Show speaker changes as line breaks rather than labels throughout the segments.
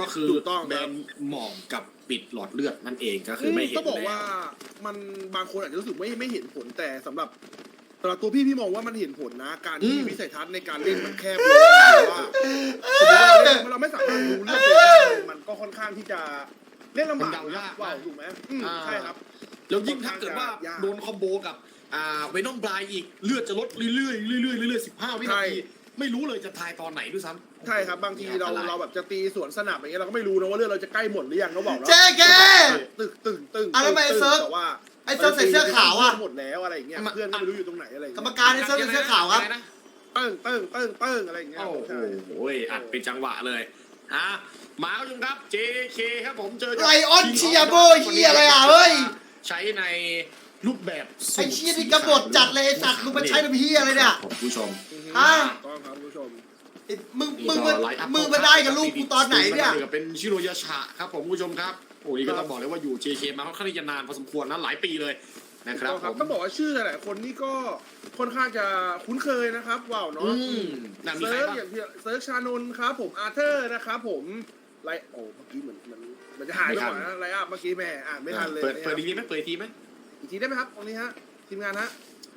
ก็คือ
ถูกต้องครับ
แบนหมองกับปิดหลอดเลือดนั่นเองก็คือไม่เห็น
ต้องบอกว่า
แล้ว
มันบางคนอาจจะรู้สึกไม่ไม่เห็นผลแต่สำหรับสำหรับตัวพี่พี่มองว่ามันเห็นผลนะ การที่วิสัยทัศน์ในการเล่นมันแคบลงว่าสมมติว่าเราเราไม่สามารถรู้เรื่องตัวเองได้มันก็ค่อนข้างที่จะเล่นลำบากนะว่าถูกไหมอืมใช่ครับ
แล้วยิ่งถ้าเกิดว่า
ค่อนข้างจะยาก
โดนคอมโบกับอ่าเวนอมบรายอีกเลือดจะลดเรื่อยๆเรื่อยๆเรื่อยๆสิบห้าวินาทีไม่รู้เลยจะทายตอนไหนด้วยซ้ำ
ใช่ครับบางทีเรา
อันตย
เราแบบจะตีสวนสนามอย่างเงี้ยเราก็ไม่รู้นะว่าเรื่องเราจะใกล้หมดหรือยังเขาบอกเนาะ
เจ๊แก
ตึกตึงตึง
อะแล้วทำไมไอ้เซิร์ฟ
แต่ว่า
ไอ้เซิร์ฟใส่เสื้อขาวอะ
หมดแล้วอะไรอย่างเงี้ย
ทำไม
เพื่อนก็ไม่รู้อยู่ตรงไหนอะไรอย่าง
กร
เงี้
ร
ย
มการในเซิร์ฟเป็นเสื้อขาวครับ
อะไรนะ
เติ้งเติ้งเติ้งเติ้งอะไรอย่างเงี้ย
โอ้
ใช่
โหอัดเป็นจังหวะเลยฮะมาครับคุณผู้ชมครับ JK ครับผมเจอกับ
ไลออนเชียร์เบอร์เหี้ยอะไรอะเฮ้ย
ใช้ในรูปแบบสุ่ม
ไอ้เชี่ยนี่กำหนดจัดเลยไอ้สัตว์มึงมาใช้ทำเหี้ยอะไรเนี่ย
ครับผมผู้ชม
อะ ไอ้มึงมึง
นี่
มา
ก็ไลฟ์อัพ
มึงมาได้กับลูกกูตอนไหนเนี่ย
ก็เป็นชิโรยาชะครับผมผู้ชมครับโอ้นี่ก็ต้องบอกเลยว่าอยู่ JK มาค่อนข้างที่จะนานพอสมควรนะหลายปีเลยนะครับ
ต้อง
ผ
ครับ
ม
ต้องบอกว่าชื่อหลายๆคนนี่ก็ค่อนข้างจะคุ้นเคยนะครับว้าว
อื
เนาะ
มน่ะมีใคร
เซิร์ฟ
บ้าง
อย่างที่เซิร์ฟชานนท์ครับผมอาร์เธอร์นะครับผมไลโอ้เมื่อกี้เหมือนมันมันจะหายไปหน่อยนะไลอัพเมื่อกี้แม่อ่านไม่ทันเลย
เปิด
นะค
เปิ
รั
ด
บ
อีกทีไหมเปิดอีกทีไหม
อีกทีได้ไหมครับตรงนี้ฮะทีมงานฮะ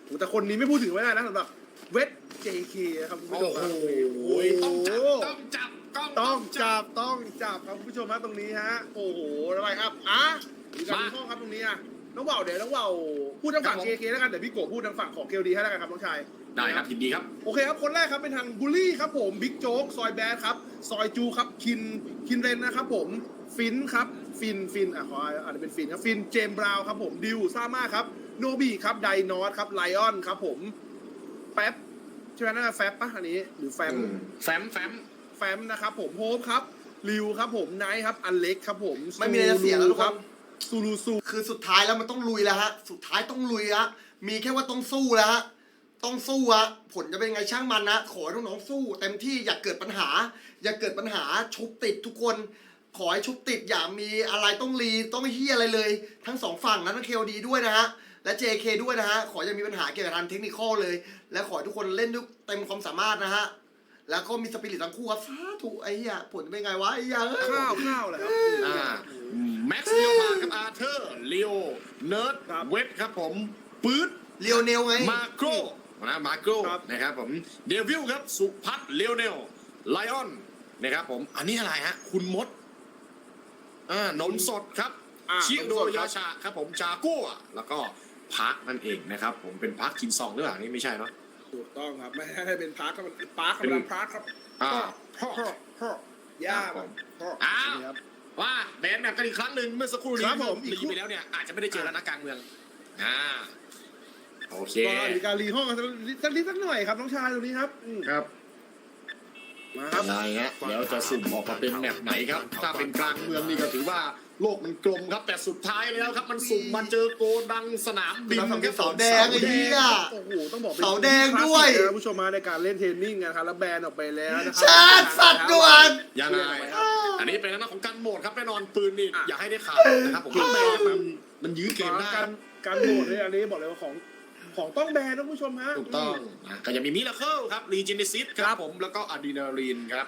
โอ้แต่คนนี้ไม่พูดถึงไม่ได้นะสำหรับ เวท JK ครับคุณผู้
โอ้
ชม
โห
ครับ
ต้องจับต้องจับกล้อง
ต้องจับต้องจับครับคุณผู้ชมฮะตรงนี้ฮะโอ้โหอะไรครับอะมีการมีข้อครับตรงนี้อะน้องเบาเดี๋ยวน้องเบาพูดทางฝั่ง JK แล้วกันเดี๋ยวพี่โกพูดทางฝั่งของ KLD ให้แล้วกันครับน้องชาย
ได้ครับยินดีครับ
โอเคครับคนแรกครับเป็นทางบูลลี่ครับผมบิ๊กโจ๊กซอยแบดครับซอยจูครับคินคินเรนนะครับผมฟินครับฟินฟินอะขออาจจะเป็นฟินครับฟินเจมบราวน์ครับผมดิวซ่ามาครับโนบีครับไดนอสครับไลออนครับผม แป๊บใช่ไหมน่าแฟบปะอันนี้ หรือแฟม
แฟมแฟม
แฟมนะครับผมโฮปครับริวครับผมไนท์ครับอันเล็กครับผม
ไม่มีอะไรจะเสียแล้วทุกคน
ซูลูซู
คือสุดท้ายแล้วมันต้องลุยแล้วฮะ สุดท้ายต้องลุยฮะ มีแค่ว่าต้องสู้แล้วฮะ ต้องสู้ฮะ ผลจะเป็นไงช่างมันนะ ขอให้น้องๆสู้เต็มที่อย่าเกิดปัญหา อย่าเกิดปัญหาชุบติดทุกคน ขอให้ชุบติดอย่ามีอะไรต้องรีต้องเฮียอะไรเลย ทั้งสองฝั่งนะทั้งเคดีด้วยนะฮะ และ JK ด้วยนะฮะ ขออย่ามีปัญหาเกี่ยวกับทางเทคนิคเลย และขอให้ทุกคนเล่นด้วยเต็มความสามารถนะฮะ แล้วก็มีสปิริตทั้งคู่ครับสาธุไอ้เหี้ยผลจะเป็นไงวะไอ้เหี้ยเอ้ย
ข้าวข้าวเลยครับ
อ่าแม็กซ์เลียวมาครับอาร์เธอร์เลโอเนิร์ด
ครับ
เวทครับผมปื๊ด
เลียวเนลไง
มาโกรนะมาโกร
ครับ
นะครับผมเดวิลครับสุพัฒน์เลโอเนลไลออนนะครับผมอันนี้อะไรฮะ คุณมดอ่านมสดครับ
อ่า
ชิ
นม
โด
สดครั
ยา
บ
ชาครับผมจากัวแล้วก็ พักนั่นเองนะครับ ผมเป็นพักคินซองหรือเปล่านี่ไม่ใช่เนาะ
ถูกต้องครับ ไม่ให้เป็นพาร์คครับเป็นปาร์คกำลังพาร์คครับ
อ่า
พ่อพ่อพ่อย่า
ครับผม
พ่อ
อ้าว
นี่ครับ
ว่าแบนแบบกันอีกครั้งหนึ่งเมื่อสักครู่นี้
ครับผม
ลีไปแล้วเนี่ยอาจจะไม่ได้เจอแล้วนักการเมืองอ่าโอเค
ก็มีการรีห้องกันสักนิดสักหน่อยครับน้องชายตรงนี้ครับอืม
ครับ
มาครับ
ได้ฮะแล้วจะสุ่มออกมาเป็นแมปไหนครับ ถ้าเป็นกลางเมืองนี่ก็ถือว่า โลกมันกลมครับแต่สุดท้ายแล้วครับ มันสุ่มมาเจอโกดังสนามบิน
เราทำเป็น
ครับ
เสาแดงไอ้เหี้ย
โอ้โหต้องบอกป็น
เสาแดงด้วย
คลาสสิกนะผู้ชมมาในการเล่นเทรนนิ่งนะครับแล้วแบนออกไปแล้วนะครั
ชาติสัตว์ด่วน
ยังไง
ครับ
อันนี้เป็นหน้าของการโหมดครับแน่นอนปืนนี่
อะ
อย่าให้ได้ขาดนะครับผมแบนมันมันยื้อเกมได้
การการโหมดเนี่ยอันนี้บอกเลยว่าของของต้องแบนนะผู้ชมฮะ
ถูกต้องนะก็ยังมีมิราเคิลครับรีเจน i ซิสครับผมแล้วก็อะดรีนาลีนครับ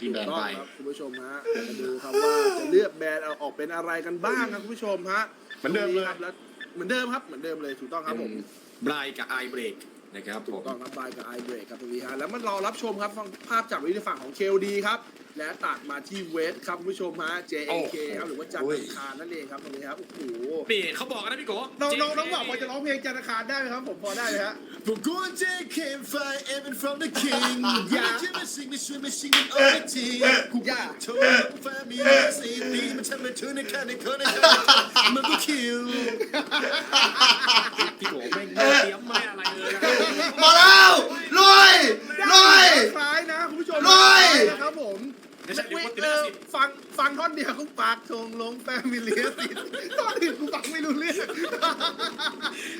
ที่แบน
ถูกต้
ไป
องครับคุณผู้ชมฮะมาดูครับว่าจะเลือกแบรนด์เอาออกเป็นอะไรกันบ้างครับคุณผู้ชมฮะ
เหมือนเดิมเลย
ครับแล้วเหมือนเดิมครับเหมือนเดิมเลยถูกต้องครับผม
บรายกับไอเบรกนะครับผ
ถู
ม
กต้องครับบายกับไอเบรกครับตรงนี้ฮะแล้วมันรอรับชมครับฟังภาพจากวิดีฝั่งของ KLD ครับ และตัดมาที่เวสครับคุณผู้ชมฮะ JAK ครับหรือว่าจันทร์อังคารนั่นเองครับตรงนี้ครับโอ้โห
นี่เขาบอกกันนะพี่โก
น้องน้องน้องบอกพอจะร้องเพลงจันทร์อังคารได้ไหมครับผมพอได้ไหมฮะ
We're going to take fire even from the king.
Yeah.
Give me sing me swim me singing all the team.
Yeah.
Told family say please but tell me to the kind of kind of I'm gonna kill.
พี่โกไม่ไม่เตรียมไม่อะไรเลยนะครับ
มาแล้วลุยลุย
คล้ายนะคุณผู้ชม
ลุย
นะครับผม
ไม่ใช่เดี๋ยว
เว้
คน
ย
ติด
เอ
ลิข
อ
สิทธิ์
ฟังฟังท่อนเดียวกูปากทงลงแฟมิเลียสิตอนอื่นกูฟังไม่รู้เรื่อง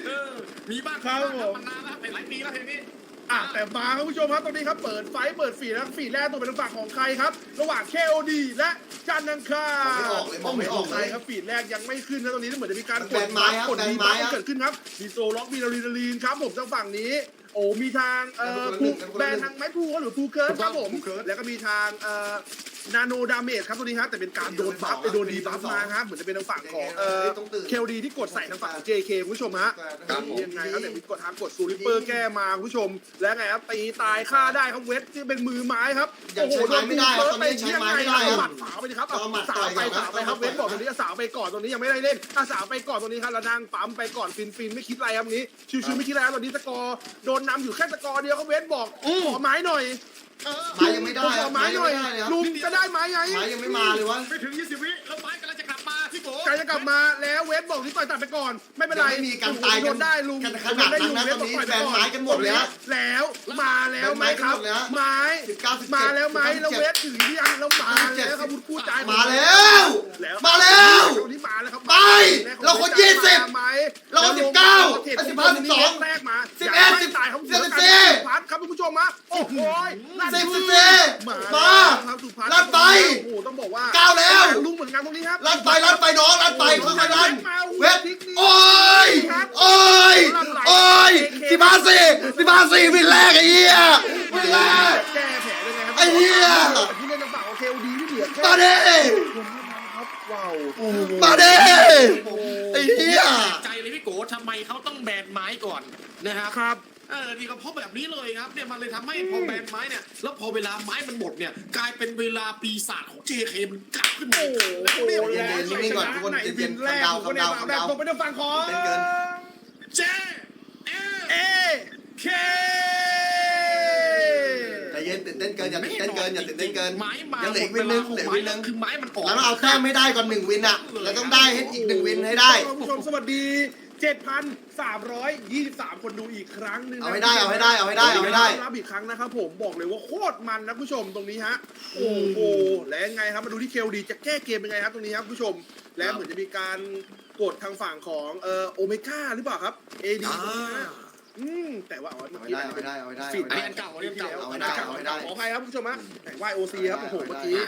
เออมีบ้าง
ครับผม
มันนานแล้วเป็นหลายปีแล้วเพลงนี้
อะแต่มาครับผู้ชมครับตอนนี้ครับเปิดไฟเปิดฝีแล้วฝีแรกตัวเป็นทางฝั่งของใครครับ ระหว่าง KOD และจันทร์อังคาร
มองไม่ออกเลยมองไม่ออก
ใครครับฝีแรกยังไม่ขึ้นนะตรงนี้เหมือนจะมีการ
แบนไม้ครับ
กด
แบน
ดี
ไม้
บัฟ
ครับ
เกิดขึ้นครับมีโซล็อกมีนารีนาลีนครับผมทางฝั่งนี้โอ้มีทางเอ่อ
แบนคนละหนึ่
ภู
งแบนคน
แบ
ละหนึ่
น
ง
ทางไม้ภูหรือภูเคิร์ดครับผม
ภูเคิร์ท
แล้วก็มีทางเอ่อ นาโนดาเมจครับตัวนี้ฮะแต่เป็นการโดนบัฟไปโดนดีบัฟมาครับเหมือนจะเป็นทางฝั่งของเอ่อเคลดีที่กดใส่ทางฝั่งของ JK คุณผู้ชมฮะ
ครับผม
ยังไงครับแต่มีกดทางกดซูริปเปอร์แก้มาคุณผู้ชม แล้วไงครับตีตายฆ่าได้ครับเวทที่เป็นมือไม้ครับ
ยังใช้ไม้ไม่ได้ครับตอนนี้ใช้ไม้ไม่ได้ครับ
หมัดฝาไปดิครับ
เอาหมัด
สาวไป
ต่อยก่อน
สาวไปครับ
เอาหมัด
เวทบอกตรงนี้สาวไปก่อนตรงนี้ยังไม่ได้เล่นอะสาวไปก่อนตรงนี้ครับแล้วนั่งปั๊มไปก่อนฟินฟินไม่คิดอะไรครับนี้ชิวๆไม่คิดอะไรครับตอนนี้สกอร์โดนนำอยู่แค่สกอร์เดียวครับเวทบอกขอไม้หน่อย
เออ
ไม้ยังไม่ได้
ข
ครั
อบไม้
ไม้
ห
ยัง
น่อย
ไม่ได้เลยครับ
ลุงจะได้ไม้ไง
ไม้ยังไม่มาเลยวะ
ไม่ถึง20วิแล้วไม้ กำลังจะกลับมาพี่โก
ใครจะกลับมาแล้วเวทบอกที่ต่อยตัดไปก่อน ไม่เป็นไร
ยังไม่มีการตาย
โดนได้ลุง
กันขนาดนั้นนะ
เวทบก
ตอนนี้
ต่ยไป
แบนไม้กันหมดเลยฮะ
แล้วมาแล้วไหมครับ
แบนไม้กันหมดเลยฮะ
ไม้
19 17
มาแล้วไหมแล้ว
17
เวทถือที่ยังแล้วมาแล้วครับพูดพูดใจ
มาแล้ว
แล้ว
มาแล้ว
ตรงนี้มาแล้วครับ
ไปเราคนยี่สิบ
มาไหม
เราคน
แล้ว
สิบเก้า
แล้ว
สิบห้าสิบสอง
แรกมา
สิบเอ็ด
ย่าให้ตายครับ
สิบสี่
พัดครับคุณผู้ชมมาโอ้โหลั่น
สิบสิบสี่
มา
มา
ครับสุพัฒน์
ลั่นไป
โอ้โหต้องบอกว่า
เก้าแล้ว
ลุงเหมือนกันตรงนี้ครับ
ลั่นไปลั่นไปน้องลั่นไปค่อยๆลั่นเวทโอ้ย
ครับ
โอ้ยโอ้ยสิบห้าสี่สิบห้าสี่วินแรกไอ้เหี้ยวินแรก
แก้แผลยังไงครั
ไอ้เหี้ย
ที่เล่นทางฝั่งของเคลดีที่เหลือแค่
มาดิ
คนเท่านั้นครับว้าว
มาดิไอ้เหี้ย
ใจเลยพี่โกทำไมเขาต้องแบนไม้ก่อนนะครับ
ครับ
เออนี่ก็เพราะแบบนี้เลยครับเนี่ยมันเลยทำให้พอแบนไม้เนี่ยแล้วพอเวลาไม้มันหมดเนี่ยกลายเป็นเวลาปีศาจของ JK มันกลับขึ้นมา
โอ้โห
แล้วเนี่ย
แล้
เย็นๆนิ่งๆก่อนทุกคน
ไห
เย็นๆ
บิแรก
คำดาว
ผมก็ได้
คำดาว
แบบตรงไปทางฝั่งของ
เต้นเกิน
เจเอ
เอเค
ใจเย็นตื่นเต้นเกินอย่าตื่นเต้นเกินอย่าตื่นเต้นเกิน
ไม้มา
ยังเหลืออีกวินนึงเหลืออีกวินนึง
คือไม้มันออก
แล้วเราเอาแต้มไม่ได้ก่อนหนึ่งวินอะเราต้องได้ให้อีกหนึ่งวินให้ได้
คุณผู้ชมสวัสดี 7,323 คนดูอีกครั้งหนึงนะ
เอาให้ได้เอาให้ได้เอาให้ได้เอาให้ได้
รับอีกครั้งนะครับผมบอกเลยว่าโคตรมันนะคุณผู้ชมตรงนี้ฮะ โอ้โหและยังไงครับมาดูที่เคลดีจะแก้เกมยังไงครับตรงนี้ครับคุณผู้ชม และเหมือนจะมีการกดทางฝั่งของเอ่อโอเมก้าหรือเปล่าครับเอดี
อ่า
อืมแต่ว่าเอา
เอาให้ได้เอาให้ได้เอาให้ได้
ฟีด
เอาให้
อัน
ได้
เก่าอันเก่า
เอาให้ได้เอาให้ได้
ขออภัยครับคุณผู้ชมฮะแต่ว่าโอซีครับโอ้โห
เอาให้ได้
เมื่อกี้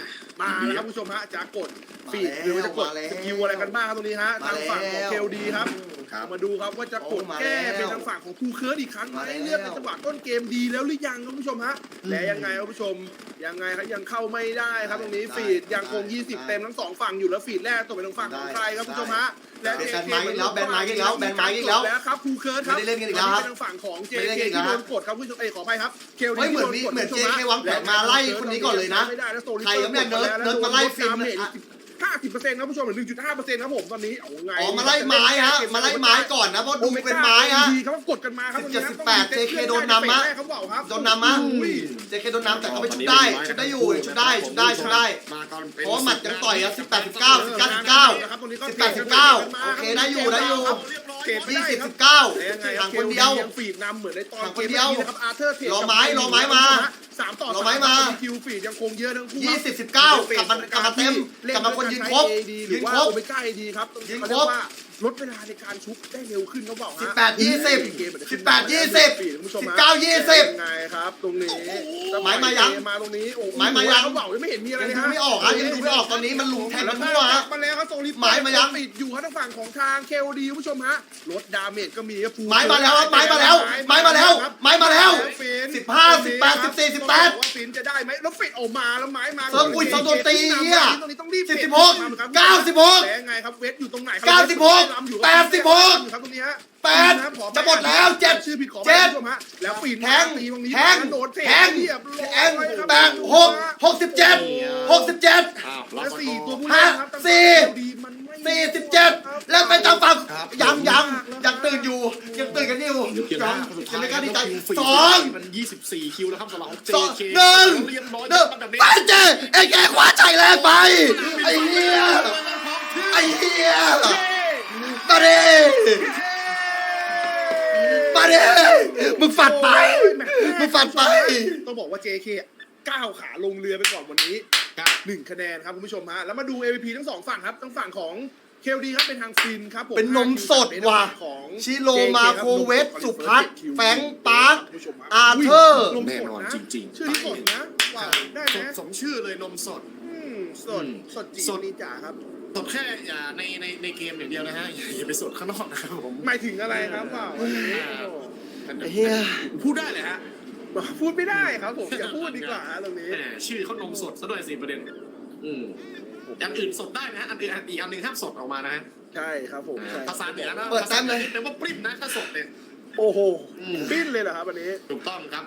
มาแล้วครับคุณผู้ชมฮะจะกดฟีด
มาแล้ว
หรือว่าจะกด
มาแล้ว
สกิลอะไรกันบ้างครับตรงนี้ฮะทางฝั่งของเคลดีครับ
ครับ
มาดูครับว่าจะกด
โอ้มา
แก้
แล้ว
เป็นทางฝั่งของคูเคิร์ดอีกครั้งไหม
มาแล้ว
เลือกในจังหวะต้นเกมดีแล้วหรือยังครับคุณผู้ชมฮะและยังไงครับคุณผู้ชมยังไงครับยังเข้าไม่ได้ครับตรงนี้
ได้
ฟีดยังคง
ได้
20 เต็มทั้งสองฝั่งอยู่แล้วฟีดแรกตกเป็นทางฝั่งของ
ได้
ใครครับคุณผู้ชมฮะและ
ได้
JK
แบนไม้อีกแล้วแบนไม้อีกแล้วแบนไม้อีกแล้ว
แล้วครับคูเคิร์ดครับ
ไม่ได้เล่นกันอีกแล้วครับ
เป็นทางฝั่งของ
ไม่ได้
JK
เล่นกันอีก
ที่
แล้ว
โดนกดครับคุณผู้ชมเอ้ยขออภัยครับเคล
เฮ้ยเหมือนมีเหมือน JK วางแผนมาไล่คนนี้ก่อนเลยนะ
ไม่ได้แล้วโซลิ
ใครก็ไม่ได้เนิร์ดเนิร์ดมาไล่ฟิล์ม
เนี่ยห้าสิบเปอร์เซ็นต์ครับผู้ชมหรือหนึ่งจุดห้าเปอร์เซ็นต์ครับผมตอนนี้เอาไง
อ๋อมาไล่ไม้ฮะมาไล่ไม้ก่อนนะเพราะดูเป็นไม้ฮะ
ดีครับกดกันมาครับ
17 18 JK โดนนำมะ
เขาบอกครับ
โดนนำมะ
อุ้ย
เจเคโดนน้ำแต่เขาไปชุดได้ชุดได้อยู่ชุดได้ชุดได้ชุดได้
มาก่อนป็น
เพราะว่าหมัดยังต่อยอะ18 19 19 19
ครับตรงนี้ก็
18 19โอเคได้อยู่ได้อยู่
เกตไม่ได้
20
ครับ
19ห่างคนเดียว
ยังฟีดนำเหมือนในตอน
ห่างคนเดียว
กมมื่อกี้นะครับอาร์เธอร์เท
รอไม้รอไม้มา
สามต่อ
รอไม้มา
คิวฟีดยังคงเยอะทั้งคู่
ยี่สิบสิบเก้ากลับมากลับมาเต็มกลับมาคนยืนครบ
หรื
ยื
อนว่า
ครบ
โอเมก้าเอดีครับ
ยืน
เขา
คร
เรีย
บ
กว่า ลดเวลาในการชุบได้เร็วขึ้นเขาบอกฮะ
18 20
เกมเหมือนจะ
18 20
คุณผู้ชมฮะ
19 20
ยังไงครับ ตรงนี้
ไม้มายัง
มาตรงนี้โอ้โห
ไม้มายัง
เขาบอกยังไม่เห็นมีอะไร
ยัง
เลย
ดู
ฮะ
ไม่ออกฮะยังดูไม่ออกตอนนี้มันลุมแทงกันทั่วฮะ
มาแล้วครับโซลิป
ไม้มายัง
ปิดอยู่ครับทางฝั่งของทางเคลดีคุณผู้ชมฮะลดดาเมจก็มีครับปู
ไม้มาแล้วครับไม้มาแล้วไม้มาแล้วไม้มาแล้ว
ฟิน
สิบห้าสิบแปดสิบสี่สิบแปด
ว่าฟินจะได้ไหมแล้วฟินออกมาแล้วไม้มา
เซิร์ฟอุ้ยเซิร์ฟโดนตีเหี้ย
ตรงนี้ต้องรีบ
สิบ
ปิด
สิบหก
ครับ
เก้าสิบหก
แล้วยังไงครับเวทอยู่ตรงไหนครั
เก้าสิบหก
ลำอยู่
แปดสิบหก
ครับตรงนี้ฮะ
แปด
ครับขอ
จะหมดแล้วเจ็ด
ชื่อผิดขอ
เจ็ด
คุณผู้ชมฮะแล้วฟิน
แทง
ตีตรงนี้
แทง
โดนเตะ
แทง
เรียบร้อย
แทง
ครับ
แปดหกหกสิบเจ็ดหกสิบเจ็ด
อ้าว
และ
รับ
สี่ตัวผู้
ห้า
เล่นครับตั้งแต่
สี่
ดีมันไม่
สี่สิบเจ็ดแล้วไปตามฝั่ง
ครับ
ยังยังยังตื่นอยู่ยังตื่นกันอยู่
เดี๋ยว
ยั
นะ
ง
สุด
ยัง
ท้าย
ไม่กล้าดีใจ
คิวฟรี
สอง
มัน24คิวแล้วครับสำหรับ
สอง
JK
หนึ่ง
เรียบร้อย
หนึ่ง
แบบนี้
ไปเจไอ้แกคว้าใจแรกไปไอ้เหี้ยไอ้เหี้ย มาดิมาดิมึงฝัดไป มึงฝัดไป
ต้องบอกว่า JK ก้าวขาลงเรือไปก่อนวันนี้
ครับ
หนึ่งคะแนนครับคุณผู้ชมฮะ แล้วมาดู MVP ทั้งสองฝั่งครับ ทั้งฝั่งของเคลดีครับเป็นทางฟินครับผม
เป็นนมสดว่ะ
ของ
ชิโร
JK
มาโคเวส
ครับ
สุพัฒน์
คิว
แฟรงค์ปาร์ค
คุณผู้ชมฮะ
อาเธอร์
นม
แน่
สด
นอน
นะ
จริงๆ
ชื่อที่สดนะว้าวได้ไหม
สมชื่อเลยนมสด
อืมสด
อืม
สดจี
สด
นี่จ๋าครับ
สดแค่อย่าในในในเกมอย่างเดียวนะฮะอย่าอย่าไปสดข้างนอกนะครับผม
หมายถึงอะไรครับว้าว
ไอ้เหี้ย
พูดได้เลยฮะ
พูดไม่ได้ครับผมอย่าพูดดีกว่าตรงนี้
แหมชื่อเขานมสดซะด้วยสิประเด็น อืมอย่างอื่นสดได้นะฮะอันอื่นอีกอันหนึ่งห้ามสดออกมานะฮะ
ใช่ครับผมใช่
ภาษาเหนือนะ
เปิดแต้มเลย
ภาษาหนือแปลว่าปริ้มนะถ้าสดเนี่ย
โอ้โห
อืม
ปิ้นเลยเหรอครับวันนี้
ถูกต้องครับ